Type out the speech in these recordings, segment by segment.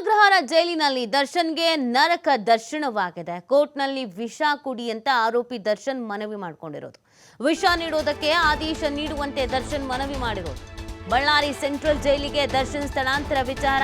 ಕಾರಾಗೃಹರ ಜೈಲಿನಲ್ಲಿ ದರ್ಶನ್ಗೆ ನರಕ ದರ್ಶನವಾಗಿದೆ. ಕೋರ್ಟ್ನಲ್ಲಿ ವಿಷ ಕುಡಿ ಅಂತ ಆರೋಪಿ ದರ್ಶನ್ ಮನವಿ ಮಾಡಿಕೊಂಡಿರೋದು. ವಿಷ ನೀಡೋದಕ್ಕೆ ಆದೇಶ ನೀಡುವಂತೆ ದರ್ಶನ್ ಮನವಿ ಮಾಡಿರೋದು. ಬಳ್ಳಾರಿ ಸೆಂಟ್ರಲ್ ಜೈಲಿಗೆ ದರ್ಶನ್ ಸ್ಥಳಾಂತರ ವಿಚಾರ.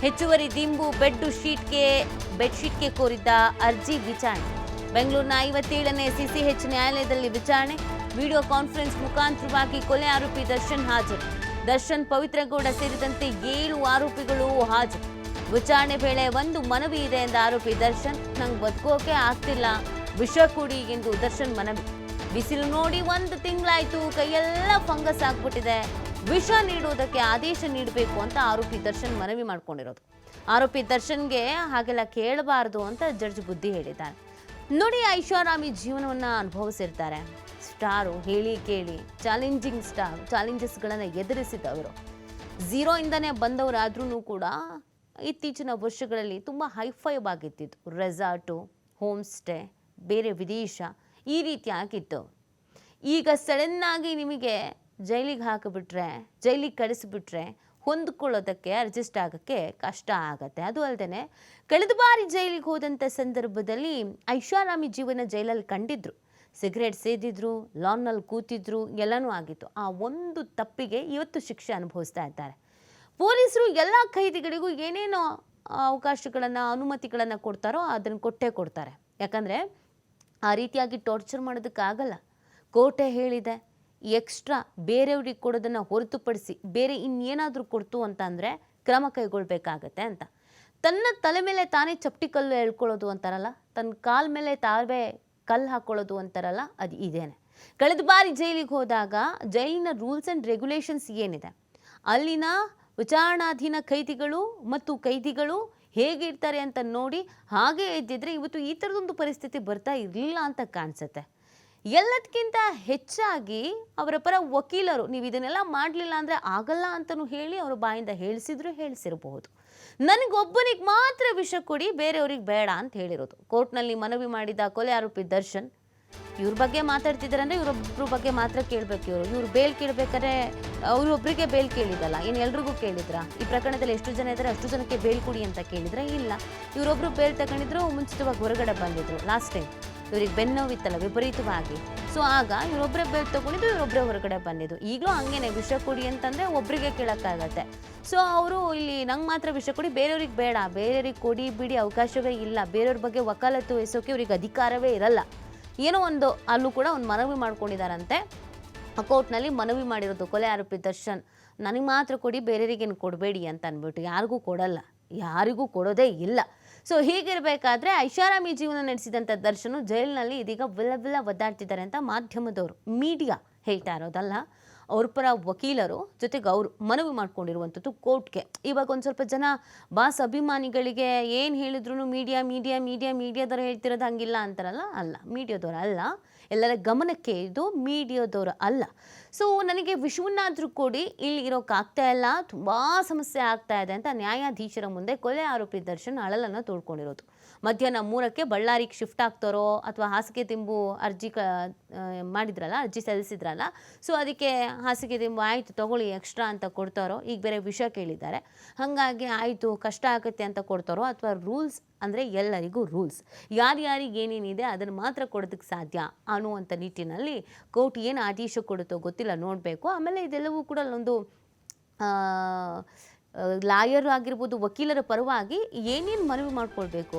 ಹೆಚ್ಚುವರಿ ದಿಂಬು ಬೆಡ್ ಶೀಟ್ಗೆ, ಬೆಡ್ಶೀಟ್ಗೆ ಕೋರಿದ್ದ ಅರ್ಜಿ ವಿಚಾರಣೆ. ಬೆಂಗಳೂರಿನ ಐವತ್ತೇಳನೇ ಸಿಸಿಎಚ್ ನ್ಯಾಯಾಲಯದಲ್ಲಿ ವಿಚಾರಣೆ. ವಿಡಿಯೋ ಕಾನ್ಫರೆನ್ಸ್ ಮುಖಾಂತರವಾಗಿ ಕೊಲೆ ಆರೋಪಿ ದರ್ಶನ್ ಹಾಜರು. ದರ್ಶನ್ ಪವಿತ್ರಗೌಡ ಸೇರಿದಂತೆ ಏಳು ಆರೋಪಿಗಳು ಹಾಜರು. ವಿಚಾರಣೆ ವೇಳೆ ಒಂದು ಮನವಿ ಇದೆ ಎಂದ ಆರೋಪಿ ದರ್ಶನ್, ನಂಗೆ ಬದುಕೋಕೆ ಆಗ್ತಿಲ್ಲ. ವಿಷ ಕುಡಿ ಎಂದು ದರ್ಶನ್ ಮನವಿ. ಬಿಸಿಲು ನೋಡಿ ಒಂದು ತಿಂಗಳಾಯ್ತು, ಕೈಯೆಲ್ಲ ಫಂಗಸ್ ಆಗ್ಬಿಟ್ಟಿದೆ. ವಿಷ ನೀಡುವುದಕ್ಕೆ ಆದೇಶ ನೀಡಬೇಕು ಅಂತ ಆರೋಪಿ ದರ್ಶನ್ ಮನವಿ ಮಾಡ್ಕೊಂಡಿರೋದು. ಆರೋಪಿ ದರ್ಶನ್ಗೆ ಹಾಗೆಲ್ಲ ಕೇಳಬಾರದು ಅಂತ ಜಡ್ಜ್ ಬುದ್ಧಿ ಹೇಳಿದ್ದಾರೆ. ನೋಡಿ ಐಷಾರಾಮಿ ಜೀವನವನ್ನ ಅನುಭವಿಸಿರ್ತಾರೆ. ಸ್ಟಾರು ಹೇಳಿ ಕೇಳಿ, ಚಾಲೆಂಜಿಂಗ್ ಸ್ಟಾರ್, ಚಾಲೆಂಜಸ್ಗಳನ್ನು ಎದುರಿಸಿದವರು. ಝೀರೋ ಇಂದನೇ ಬಂದವರಾದ್ರೂ ಕೂಡ ಇತ್ತೀಚಿನ ವರ್ಷಗಳಲ್ಲಿ ತುಂಬ ಹೈಫೈವ್ ಆಗಿತ್ತಿತ್ತು. ರೆಸಾರ್ಟು ಹೋಮ್ ಸ್ಟೇ ಬೇರೆ ವಿದೇಶ ಈ ರೀತಿ ಆಗಿತ್ತು. ಈಗ ಸಡನ್ನಾಗಿ ನಿಮಗೆ ಜೈಲಿಗೆ ಹಾಕಿಬಿಟ್ರೆ, ಜೈಲಿಗೆ ಕಳಿಸಿಬಿಟ್ರೆ ಹೊಂದ್ಕೊಳ್ಳೋದಕ್ಕೆ ಅಡ್ಜಸ್ಟ್ ಆಗೋಕ್ಕೆ ಕಷ್ಟ ಆಗತ್ತೆ. ಅದು ಅಲ್ಲದೆ ಕಳೆದ ಬಾರಿ ಜೈಲಿಗೆ ಹೋದಂಥ ಸಂದರ್ಭದಲ್ಲಿ ಐಷಾರಾಮಿ ಜೀವನ ಜೈಲಲ್ಲಿ ಕಂಡಿದ್ರು. ಸಿಗರೇಟ್ ಸೇದಿದ್ರು ಲಾನ್ನಲ್ಲಿ ಕೂತಿದ್ರು, ಎಲ್ಲನೂ ಆಗಿತ್ತು. ಆ ಒಂದು ತಪ್ಪಿಗೆ ಇವತ್ತು ಶಿಕ್ಷೆ ಅನುಭವಿಸ್ತಾ ಇದ್ದಾರೆ. ಪೊಲೀಸರು ಎಲ್ಲ ಖೈದಿಗಳಿಗೂ ಏನೇನು ಅವಕಾಶಗಳನ್ನು, ಅನುಮತಿಗಳನ್ನು ಕೊಡ್ತಾರೋ ಅದನ್ನು ಕೊಟ್ಟೇ ಕೊಡ್ತಾರೆ. ಯಾಕಂದರೆ ಆ ರೀತಿಯಾಗಿ ಟಾರ್ಚರ್ ಮಾಡೋದಕ್ಕಾಗಲ್ಲ. ಕೋರ್ಟೇ ಹೇಳಿದೆ ಎಕ್ಸ್ಟ್ರಾ ಬೇರೆಯವ್ರಿಗೆ ಕೊಡೋದನ್ನು ಹೊರತುಪಡಿಸಿ ಬೇರೆ ಇನ್ನೇನಾದರೂ ಕೊಡ್ತು ಅಂತ ಅಂದರೆ ಕ್ರಮ ಕೈಗೊಳ್ಬೇಕಾಗತ್ತೆ ಅಂತ. ತನ್ನ ತಲೆ ಮೇಲೆ ತಾನೇ ಚಪ್ಟಿ ಕಲ್ಲು ಎಳ್ಕೊಳ್ಳೋದು ಅಂತಾರಲ್ಲ, ತನ್ನ ಕಾಲ ಮೇಲೆ ತಾವೇ ಕಲ್ಲು ಹಾಕ್ಕೊಳ್ಳೋದು ಅಂತಾರಲ್ಲ, ಅದು ಇದೇನೆ. ಕಳೆದ ಬಾರಿ ಜೈಲಿಗೆ ಹೋದಾಗ ಜೈಲಿನ ರೂಲ್ಸ್ ಆ್ಯಂಡ್ ರೆಗ್ಯುಲೇಷನ್ಸ್ ಏನಿದೆ? ಅಲ್ಲಿನ ವಿಚಾರಣಾಧೀನ ಖೈದಿಗಳು ಮತ್ತು ಕೈದಿಗಳು ಹೇಗಿರ್ತಾರೆ ಅಂತ ನೋಡಿ ಹಾಗೆ ಇದ್ದಿದ್ರೆ ಇವತ್ತು ಈ ಥರದೊಂದು ಪರಿಸ್ಥಿತಿ ಬರ್ತಾ ಇರಲಿಲ್ಲ ಅಂತ ಕಾಣಿಸುತ್ತೆ. ಎಲ್ಲದಕ್ಕಿಂತ ಹೆಚ್ಚಾಗಿ ಅವರ ಪರ ವಕೀಲರು, ನೀವು ಇದನ್ನೆಲ್ಲ ಮಾಡಲಿಲ್ಲ ಅಂದರೆ ಆಗಲ್ಲ ಅಂತಲೂ ಹೇಳಿ ಅವರ ಬಾಯಿಂದ ಹೇಳಿಸಿದ್ರು ಹೇಳಿಸಿರಬಹುದು. ನನಗೊಬ್ಬನಿಗೆ ಮಾತ್ರ ವಿಷ ಕೊಡಿ, ಬೇರೆಯವ್ರಿಗೆ ಬೇಡ ಅಂತ ಹೇಳಿರೋದು. ಕೋರ್ಟ್ನಲ್ಲಿ ಮನವಿ ಮಾಡಿದ ಕೊಲೆ ಆರೋಪಿ ದರ್ಶನ್ ಇವ್ರ ಬಗ್ಗೆ ಮಾತಾಡ್ತಿದ್ದಾರೆ ಅಂದರೆ ಇವರೊಬ್ಬರ ಬಗ್ಗೆ ಮಾತ್ರ ಕೇಳಬೇಕು ಇವರು. ಇವ್ರು ಬೇಲ್ ಕೇಳಬೇಕಾದ್ರೆ ಅವರೊಬ್ಬರಿಗೆ ಬೇಲ್ ಕೇಳಿದಲ್ಲ, ಇನ್ನು ಎಲ್ರಿಗೂ ಕೇಳಿದ್ರ? ಈ ಪ್ರಕರಣದಲ್ಲಿ ಎಷ್ಟು ಜನ ಇದ್ದಾರೆ, ಅಷ್ಟು ಜನಕ್ಕೆ ಬೇಲ್ ಕೊಡಿ ಅಂತ ಕೇಳಿದ್ರೆ? ಇಲ್ಲ. ಇವರೊಬ್ರು ಬೇಲ್ ತಗೊಂಡಿದ್ರು, ಮುಂಚಿತವಾಗಿ ಹೊರಗಡೆ ಬಂದಿದ್ರು ಲಾಸ್ಟ್ ಟೈಮ್ ಇವ್ರಿಗೆ ಬೆನ್ನೋವಿತ್ತಲ್ಲ ವಿಪರೀತವಾಗಿ. ಸೊ ಆಗ ಇವರೊಬ್ಬರೇ ಬೇಲ್ ತಗೊಂಡಿದ್ರು ಇವರೊಬ್ಬರೇ ಹೊರಗಡೆ ಬಂದಿದ್ದು ಈಗಲೂ ಹಂಗೇನೆ, ವಿಷ ಕೊಡಿ ಅಂತಂದರೆ ಒಬ್ಬರಿಗೆ ಕೇಳೋಕ್ಕಾಗತ್ತೆ. ಸೊ ಅವರು ಇಲ್ಲಿ ನಂಗೆ ಮಾತ್ರ ವಿಷ ಕೊಡಿ, ಬೇರೆಯವ್ರಿಗೆ ಬೇಡ. ಬೇರೆಯವ್ರಿಗೆ ಕೊಡಿ ಬಿಡಿ, ಅವಕಾಶವೇ ಇಲ್ಲ. ಬೇರೆಯವ್ರ ಬಗ್ಗೆ ವಕಾಲತ್ತು ವಹಿಸೋಕೆ ಇವ್ರಿಗೆ ಅಧಿಕಾರವೇ ಇರಲ್ಲ. ಏನೋ ಒಂದು ಅಲ್ಲೂ ಕೂಡ ಒಂದು ಮನವಿ ಮಾಡ್ಕೊಂಡಿದ್ದಾರಂತೆ. ಕೋರ್ಟ್ನಲ್ಲಿ ಮನವಿ ಮಾಡಿರೋದು ಕೊಲೆ ಆರೋಪಿ ದರ್ಶನ್, ನನಗೆ ಮಾತ್ರ ಕೊಡಿ, ಬೇರೆಯವರಿಗೇನು ಕೊಡಬೇಡಿ ಅಂತ ಅಂದ್ಬಿಟ್ಟು ಯಾರಿಗೂ ಕೊಡಲ್ಲ, ಯಾರಿಗೂ ಕೊಡೋದೇ ಇಲ್ಲ. ಸೊ ಹೀಗಿರಬೇಕಾದ್ರೆ ಐಷಾರಾಮಿ ಜೀವನ ನಡೆಸಿದಂಥ ದರ್ಶನು ಜೈಲಿನಲ್ಲಿ ಇದೀಗ ವಿಲ ವಿಲ ಒದ್ದಾಡ್ತಿದ್ದಾರೆ ಅಂತ ಮಾಧ್ಯಮದವರು ಮೀಡಿಯಾ ಹೇಳ್ತಾ ಇರೋದಲ್ಲ. ಅವ್ರ ಪರ ವಕೀಲರು ಜೊತೆಗೆ ಅವರು ಮನವಿ ಮಾಡ್ಕೊಂಡಿರುವಂಥದ್ದು ಕೋರ್ಟ್ಗೆ. ಇವಾಗ ಒಂದು ಸ್ವಲ್ಪ ಜನ ಬಾಸ್ ಅಭಿಮಾನಿಗಳಿಗೆ ಏನು ಹೇಳಿದ್ರು ಮೀಡಿಯಾ ಮೀಡಿಯಾ ಮೀಡಿಯಾ ಮೀಡಿಯಾದವ್ರು ಹೇಳ್ತಿರೋದು ಹಂಗಿಲ್ಲ ಅಂತಾರಲ್ಲ? ಅಲ್ಲ ಮೀಡಿಯಾದವ್ರು ಅಲ್ಲ. ಎಲ್ಲರ ಗಮನಕ್ಕೆ ಇದು ಮೀಡಿಯಾದವರು ಅಲ್ಲ. ಸೊ ನನಗೆ ವಿಷವನ್ನಾದರೂ ಕೊಡಿ, ಇಲ್ಲಿ ಇರೋಕ್ಕಾಗ್ತಾ ಇಲ್ಲ, ತುಂಬ ಸಮಸ್ಯೆ ಆಗ್ತಾ ಇದೆ ಅಂತ ನ್ಯಾಯಾಧೀಶರ ಮುಂದೆ ಕೊಲೆ ಆರೋಪಿ ದರ್ಶನ್ ಅಳಲನ್ನು ತೋಡ್ಕೊಂಡಿರೋದು. ಮಧ್ಯಾಹ್ನ ಮೂರಕ್ಕೆ ಬಳ್ಳಾರಿಗೆ ಶಿಫ್ಟ್ ಆಗ್ತಾರೋ ಅಥವಾ ಹಾಸಿಗೆ ತಿಂಬು ಅರ್ಜಿ ಕ ಮಾಡಿದ್ರಲ್ಲ, ಅರ್ಜಿ ಸಲ್ಲಿಸಿದ್ರಲ್ಲ ಸೊ ಅದಕ್ಕೆ ಹಾಸಿಗೆ ತಿಂಬು ಆಯಿತು, ತಗೊಳ್ಳಿ ಎಕ್ಸ್ಟ್ರಾ ಅಂತ ಕೊಡ್ತಾರೋ, ಈಗ ಬೇರೆ ವಿಷ ಕೇಳಿದ್ದಾರೆ. ಹಾಗಾಗಿ ಆಯಿತು, ಕಷ್ಟ ಆಗುತ್ತೆ ಅಂತ ಕೊಡ್ತಾರೋ ಅಥವಾ ರೂಲ್ಸ್ ಅಂದರೆ ಎಲ್ಲರಿಗೂ ರೂಲ್ಸ್ ಯಾರ್ಯಾರಿಗೆ ಏನೇನಿದೆ ಅದನ್ನು ಮಾತ್ರ ಕೊಡೋದಕ್ಕೆ ಸಾಧ್ಯ ಅನ್ನುವಂಥ ನಿಟ್ಟಿನಲ್ಲಿ ಕೋರ್ಟ್ ಏನು ಆದೇಶ ಕೊಡುತ್ತೋ ಗೊತ್ತಿಲ್ಲ, ನೋಡಬೇಕು. ಆಮೇಲೆ ಇದೆಲ್ಲವೂ ಕೂಡ ಒಂದು ಲಾಯರ್ ಆಗಿರ್ಬೋದು, ವಕೀಲರ ಪರವಾಗಿ ಏನೇನು ಮನವಿ ಮಾಡ್ಕೊಳ್ಬೇಕು?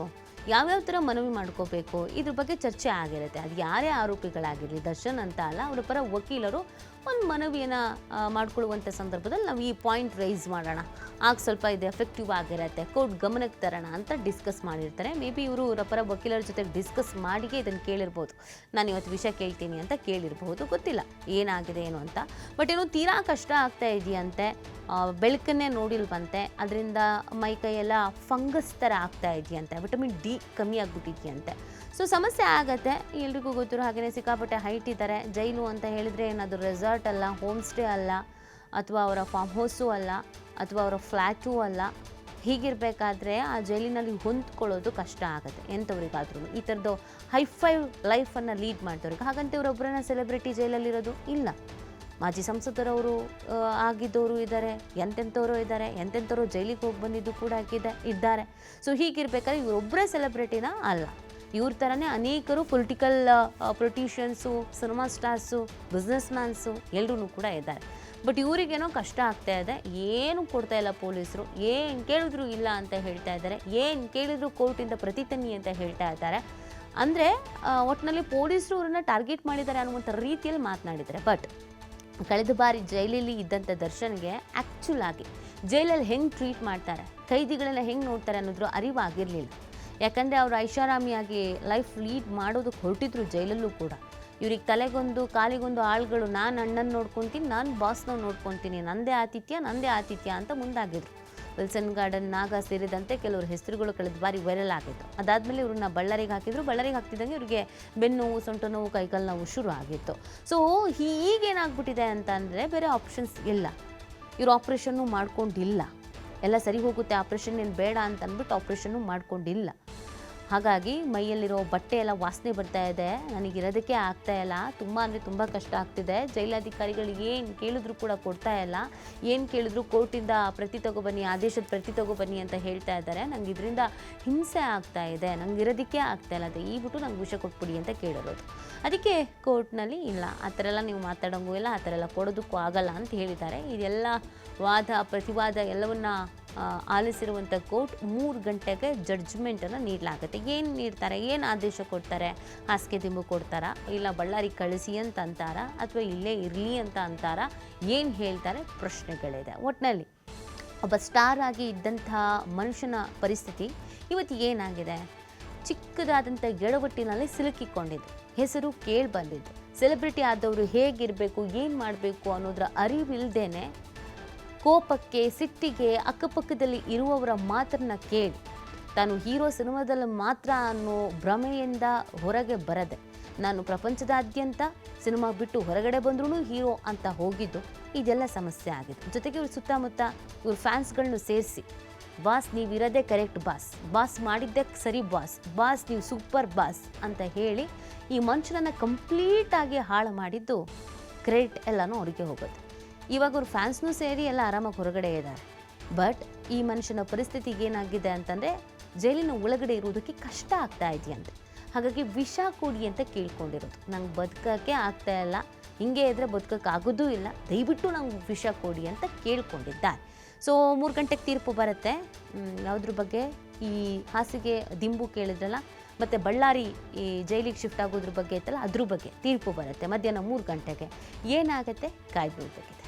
ಯಾವ್ಯಾವ ಥರ ಮನವಿ ಮಾಡ್ಕೋಬೇಕು? ಇದ್ರ ಬಗ್ಗೆ ಚರ್ಚೆ ಆಗಿರುತ್ತೆ. ಅದು ಯಾರೇ ಆರೋಪಿಗಳಾಗಿರಲಿ, ದರ್ಶನ್ ಅಂತ ಅಲ್ಲ, ಅವರ ಪರ ವಕೀಲರು ಒಂದು ಮನವಿಯನ್ನು ಮಾಡ್ಕೊಳ್ಳುವಂಥ ಸಂದರ್ಭದಲ್ಲಿ ನಾವು ಈ ಪಾಯಿಂಟ್ ರೈಸ್ ಮಾಡೋಣ. ಆಗ ಸ್ವಲ್ಪ ಇದು ಎಫೆಕ್ಟಿವ್ ಆಗಿರುತ್ತೆ. ಕೋರ್ಟ್ ಗಮನಕ್ಕೆ ತರೋಣ ಅಂತ ಡಿಸ್ಕಸ್ ಮಾಡಿರ್ತಾರೆ. ಮೇ ಬಿ ಇವರು ಪರ ವಕೀಲರ ಜೊತೆ ಡಿಸ್ಕಸ್ ಮಾಡಿಯೇ ಇದನ್ನು ಕೇಳಿರ್ಬೋದು. ನಾನು ಇವತ್ತು ವಿಷಯ ಕೇಳ್ತೀನಿ ಅಂತ ಕೇಳಿರ್ಬೋದು ಗೊತ್ತಿಲ್ಲ. ಏನಾಗಿದೆ, ಏನು ಅಂತ. ಬಟ್ ಏನೋ ತೀರಾ ಕಷ್ಟ ಆಗ್ತಾ ಇದೆಯಂತೆ. ಬೆಳಕನ್ನೇ ನೋಡಿಲ್ವಂತೆ. ಅದರಿಂದ ಮೈ ಕೈಯೆಲ್ಲ ಫಂಗಸ್ ಥರ ಆಗ್ತಾ ಇದೆಯಂತೆ. ವಿಟಮಿನ್ ಡಿ ಕಮ್ಮಿ ಆಗಿಬಿಟ್ಟಿದೆಯಂತೆ. ಸೊ ಸಮಸ್ಯೆ ಆಗುತ್ತೆ. ಎಲ್ರಿಗೂ ಗೊತ್ತಿರೋ ಹಾಗೆಯೇ ಸಿಕ್ಕಾಪಟ್ಟೆ ಹೈಟ್ ಇದ್ದಾರೆ. ಜೈಲು ಅಂತ ಹೇಳಿದರೆ ಏನದು ರೆಸಾರ್ಟ್ ಅಲ್ಲ ಹೋಮ್ ಸ್ಟೇ ಅಲ್ಲ, ಅಥವಾ ಅವರ ಫಾರ್ಮ್ ಹೌಸು ಅಲ್ಲ, ಅಥವಾ ಅವರ ಫ್ಲ್ಯಾಟೂ ಅಲ್ಲ, ಹೀಗಿರಬೇಕಾದ್ರೆ ಆ ಜೈಲಿನಲ್ಲಿ ಹೊಂದ್ಕೊಳ್ಳೋದು ಕಷ್ಟ ಆಗುತ್ತೆ ಎಂಥವ್ರಿಗಾದ್ರೂ. ಈ ಥರದ್ದು ಹೈಫೈ ಲೈಫನ್ನು ಲೀಡ್ ಮಾಡ್ತವ್ರಿಗೆ ಹಾಗಂತ ಇವರೊಬ್ಬರನ್ನ ಸೆಲೆಬ್ರಿಟಿ ಜೈಲಲ್ಲಿರೋದು ಇಲ್ಲ. ಮಾಜಿ ಸಂಸದರವರು ಆಗಿದ್ದವರು ಇದ್ದಾರೆ, ಎಂತೆಂಥವರು ಇದ್ದಾರೆ, ಎಂತೆಂಥವರು ಜೈಲಿಗೆ ಹೋಗಿ ಬಂದಿದ್ದು ಕೂಡ ಆಗಿದೆ ಇದ್ದಾರೆ. ಸೊ ಹೀಗಿರ್ಬೇಕಾದ್ರೆ ಇವರೊಬ್ಬರೇ ಸೆಲೆಬ್ರಿಟಿನ ಅಲ್ಲ. ಇವ್ರ ಥರನೇ ಅನೇಕರು political politicians cinema stars business mans ಎಲ್ಲರೂ ಕೂಡ ಇದ್ದಾರೆ. ಬಟ್ ಇವರಿಗೇನೋ ಕಷ್ಟ ಆಗ್ತಾ ಇದೆ. ಏನು ಕೊಡ್ತಾ ಇಲ್ಲ ಪೊಲೀಸರು? ಏನು ಕೇಳಿದ್ರು ಇಲ್ಲ ಅಂತ ಹೇಳ್ತಾ ಇದ್ದಾರೆ. ಏನು ಕೇಳಿದ್ರು ಕೋರ್ಟಿಂದ ಪ್ರತಿ ತನ್ನಿ ಅಂತ ಹೇಳ್ತಾ ಇದ್ದಾರೆ. ಅಂದರೆ ಒಟ್ಟಿನಲ್ಲಿ ಪೊಲೀಸರು ಅವ್ರನ್ನ ಟಾರ್ಗೆಟ್ ಮಾಡಿದ್ದಾರೆ ಅನ್ನುವಂಥ ರೀತಿಯಲ್ಲಿ ಮಾತನಾಡಿದ್ದಾರೆ. ಬಟ್ ಕಳೆದ ಬಾರಿ ಜೈಲಲ್ಲಿ ಇದ್ದಂಥ ದರ್ಶನ್ಗೆ ಆ್ಯಕ್ಚುಲ್ ಆಗಿ ಜೈಲಲ್ಲಿ ಹೆಂಗೆ ಟ್ರೀಟ್ ಮಾಡ್ತಾರೆ? ಕೈದಿಗಳನ್ನ ಹೆಂಗೆ ನೋಡ್ತಾರೆ ಅನ್ನೋದ್ರ ಅರಿವಾಗಿರಲಿಲ್ಲ ಯಾಕಂದರೆ ಅವರು ಐಷಾರಾಮಿಯಾಗಿ ಲೈಫ್ ಲೀಡ್ ಮಾಡೋದಕ್ಕೆ ಹೊರಟಿದ್ರು ಜೈಲಲ್ಲೂ ಕೂಡ. ಇವ್ರಿಗೆ ತಲೆಗೊಂದು, ಕಾಲಿಗೊಂದು ಆಳುಗಳು, ನಾನು ಅಣ್ಣನ ನೋಡ್ಕೊತೀನಿ, ನಾನು ಬಾಸ್ನ ನೋಡ್ಕೊತೀನಿ, ನಂದೇ ಆತಿಥ್ಯ ನಂದೇ ಆತಿಥ್ಯ ಅಂತ ಮುಂದಾಗಿದ್ರು. ವಿಲ್ಸನ್ ಗಾರ್ಡನ್, ನಾಗ ಸೇರಿದಂತೆ ಕೆಲವರು ಹೆಸರುಗಳು ಕಳೆದ ಬಾರಿ ವೈರಲ್ ಆಗಿತ್ತು ಅದಾದಮೇಲೆ ಇವ್ರನ್ನ ಬಳ್ಳಾರಿಗೆ ಹಾಕಿದ್ರು. ಬಳ್ಳಾರಿಗೆ ಹಾಕ್ತಿದ್ದಂಗೆ ಇವರಿಗೆ ಬೆನ್ನು ನೋವು ಸೊಂಟು ನೋವು, ಕೈಕಾಲು ನೋವು ಶುರು ಆಗಿತ್ತು. ಸೊ ಈಗೇನಾಗ್ಬಿಟ್ಟಿದೆ ಅಂತ ಅಂದರೆ ಬೇರೆ ಆಪ್ಷನ್ಸ್ ಇಲ್ಲ. ಇವರು ಆಪ್ರೇಷನ್ನು ಮಾಡ್ಕೊಂಡಿಲ್ಲ. ಎಲ್ಲ ಸರಿ ಹೋಗುತ್ತೆ ಆಪ್ರೇಷನ್ ಏನು ಬೇಡ ಅಂತ ಅಂದ್ಬಿಟ್ಟು ಆಪ್ರೇಷನ್ನು ಮಾಡ್ಕೊಂಡಿಲ್ಲ. ಹಾಗಾಗಿ ಮೈಯಲ್ಲಿರೋ ಬಟ್ಟೆ ಎಲ್ಲ ವಾಸನೆ ಬರ್ತಾ ಇದೆ. ನನಗೆ ಇರೋದಕ್ಕೆ ಆಗ್ತಾ ಇಲ್ಲ. ತುಂಬ ಅಂದರೆ ತುಂಬ ಕಷ್ಟ ಆಗ್ತಿದೆ. ಜೈಲಾಧಿಕಾರಿಗಳು ಏನು ಕೇಳಿದ್ರು ಕೂಡ ಕೊಡ್ತಾ ಇಲ್ಲ. ಏನು ಕೇಳಿದ್ರು ಕೋರ್ಟಿಂದ ಪ್ರತಿ ತಗೊಬನ್ನಿ ಆದೇಶದ ಪ್ರತಿ ತಗೊಬನ್ನಿ ಅಂತ ಹೇಳ್ತಾ ಇದ್ದಾರೆ. ನಂಗೆ ಇದರಿಂದ ಹಿಂಸೆ ಆಗ್ತಾ ಇದೆ. ನಂಗೆ ಇರೋದಕ್ಕೆ ಆಗ್ತಾ ಇಲ್ಲ. ಅದು ಈ ಬಿಟ್ಟು ನಂಗೆ ವಿಷ ಕೊಟ್ಬಿಡಿ ಅಂತ ಕೇಳಿರೋದು. ಅದಕ್ಕೆ ಕೋರ್ಟ್ನಲ್ಲಿ ಇಲ್ಲ. ಆ ಥರ ಎಲ್ಲ ನೀವು ಮಾತಾಡೋಂಗೂ ಇಲ್ಲ. ಆ ಥರ ಎಲ್ಲ ಕೊಡೋದಕ್ಕೂ ಆಗಲ್ಲ ಅಂತ ಹೇಳಿದ್ದಾರೆ. ಇದೆಲ್ಲ ವಾದ, ಪ್ರತಿವಾದ ಎಲ್ಲವನ್ನ ಆಲಿಸಿರುವಂಥ ಕೋರ್ಟ್ ಮೂರು ಗಂಟೆಗೆ ಜಡ್ಜ್ಮೆಂಟನ್ನು ನೀಡಲಾಗುತ್ತೆ. ಏನು ನೀಡ್ತಾರೆ? ಏನು ಆದೇಶ ಕೊಡ್ತಾರೆ? ಹಾಸಿಗೆ ದಿಂಬು ಕೊಡ್ತಾರಾ? ಇಲ್ಲ ಬಳ್ಳಾರಿ ಕಳಿಸಿ ಅಂತ ಅಂತಾರ? ಅಥವಾ ಇಲ್ಲೇ ಇರಲಿ ಅಂತ ಅಂತಾರಾ? ಏನು ಹೇಳ್ತಾರೆ? ಪ್ರಶ್ನೆಗಳಿದೆ. ಒಟ್ಟಿನಲ್ಲಿ ಒಬ್ಬ ಸ್ಟಾರ್ ಆಗಿ ಇದ್ದಂಥ ಮನುಷ್ಯನ ಪರಿಸ್ಥಿತಿ ಇವತ್ತು ಏನಾಗಿದೆ? ಚಿಕ್ಕದಾದಂಥ ಎಡವಟ್ಟಿನಲ್ಲಿ ಸಿಲುಕಿಕೊಂಡಿದ್ದು. ಹೆಸರು ಕೇಳಿ ಬಂದಿದ್ದು ಸೆಲೆಬ್ರಿಟಿ ಆದವರು ಹೇಗಿರಬೇಕು, ಏನು ಮಾಡಬೇಕು ಅನ್ನೋದರ ಅರಿವಿಲ್ದೇನೆ ಕೋಪಕ್ಕೆ, ಸಿಟ್ಟಿಗೆ, ಅಕ್ಕಪಕ್ಕದಲ್ಲಿ ಇರುವವರ ಮಾತನ್ನ ಕೇಳಿ. ತಾನು ಹೀರೋ ಸಿನಿಮಾದಲ್ಲಿ ಮಾತ್ರ ಅನ್ನೋ ಭ್ರಮೆಯಿಂದ ಹೊರಗೆ ಬರದೆ. ನಾನು ಪ್ರಪಂಚದಾದ್ಯಂತ ಸಿನಿಮಾ ಬಿಟ್ಟು ಹೊರಗಡೆ ಬಂದ್ರೂ ಹೀರೋ ಅಂತ ಹೋಗಿದ್ದು ಇದೆಲ್ಲ ಸಮಸ್ಯೆ ಆಗಿದೆ. ಜೊತೆಗೆ ಇವ್ರ ಸುತ್ತಮುತ್ತ ಇವ್ರ ಫ್ಯಾನ್ಸ್ಗಳನ್ನು ಸೇರಿಸಿ. ಬಾಸ್, ನೀವಿರೋದೇ ಕರೆಕ್ಟ್ ಬಾಸ್. ಬಾಸ್ ಮಾಡಿದ್ದೇ ಸರಿ ಬಾಸ್. ಬಾಸ್, ನೀವು ಸೂಪರ್ ಬಾಸ್ ಅಂತ ಹೇಳಿ ಈ ಮನುಷ್ಯನನ್ನು ಕಂಪ್ಲೀಟಾಗಿ ಹಾಳು ಮಾಡಿದ್ದು ಕ್ರೆಡಿಟ್ ಎಲ್ಲನೂ ಅವರಿಗೆ ಹೋಗುತ್ತೆ ಇವಾಗ ಅವ್ರ ಫ್ಯಾನ್ಸ್ನೂ ಸೇರಿ ಎಲ್ಲ ಆರಾಮಾಗಿ ಹೊರಗಡೆ ಇದ್ದಾರೆ ಬಟ್ ಈ ಮನುಷ್ಯನ ಪರಿಸ್ಥಿತಿ ಏನಾಗಿದೆ ಅಂತಂದರೆ ಜೈಲಿನ ಒಳಗಡೆ ಇರುವುದಕ್ಕೆ ಕಷ್ಟ ಆಗ್ತಾ ಇದೆಯಂತೆ. ಹಾಗಾಗಿ ವಿಷ ಕೊಡಿ ಅಂತ ಕೇಳ್ಕೊಂಡಿರೋದು. ನಂಗೆ ಬದುಕೋಕ್ಕೆ ಆಗ್ತಾ ಇಲ್ಲ. ಹಿಂಗೆ ಇದ್ರೆ ಬದುಕೋಕ್ಕಾಗೋದೂ ಇಲ್ಲ. ದಯವಿಟ್ಟು ನಂಗೆ ವಿಷ ಕೊಡಿ ಅಂತ ಕೇಳ್ಕೊಂಡಿದ್ದಾರೆ. ಸೊ ಮೂರು ಗಂಟೆಗೆ ತೀರ್ಪು ಬರುತ್ತೆ. ಯಾವುದ್ರ ಬಗ್ಗೆ? ಈ ಹಾಸಿಗೆ ದಿಂಬು ಕೇಳಿದ್ರಲ್ಲ? ಮತ್ತು ಬಳ್ಳಾರಿ ಈ ಜೈಲಿಗೆ ಶಿಫ್ಟ್ ಆಗೋದ್ರ ಬಗ್ಗೆ ಇತ್ತಲ್ಲ ಅದ್ರ ಬಗ್ಗೆ ತೀರ್ಪು ಬರುತ್ತೆ ಮಧ್ಯಾಹ್ನ ಮೂರು ಗಂಟೆಗೆ. ಏನಾಗುತ್ತೆ? ಕಾಯ್ದು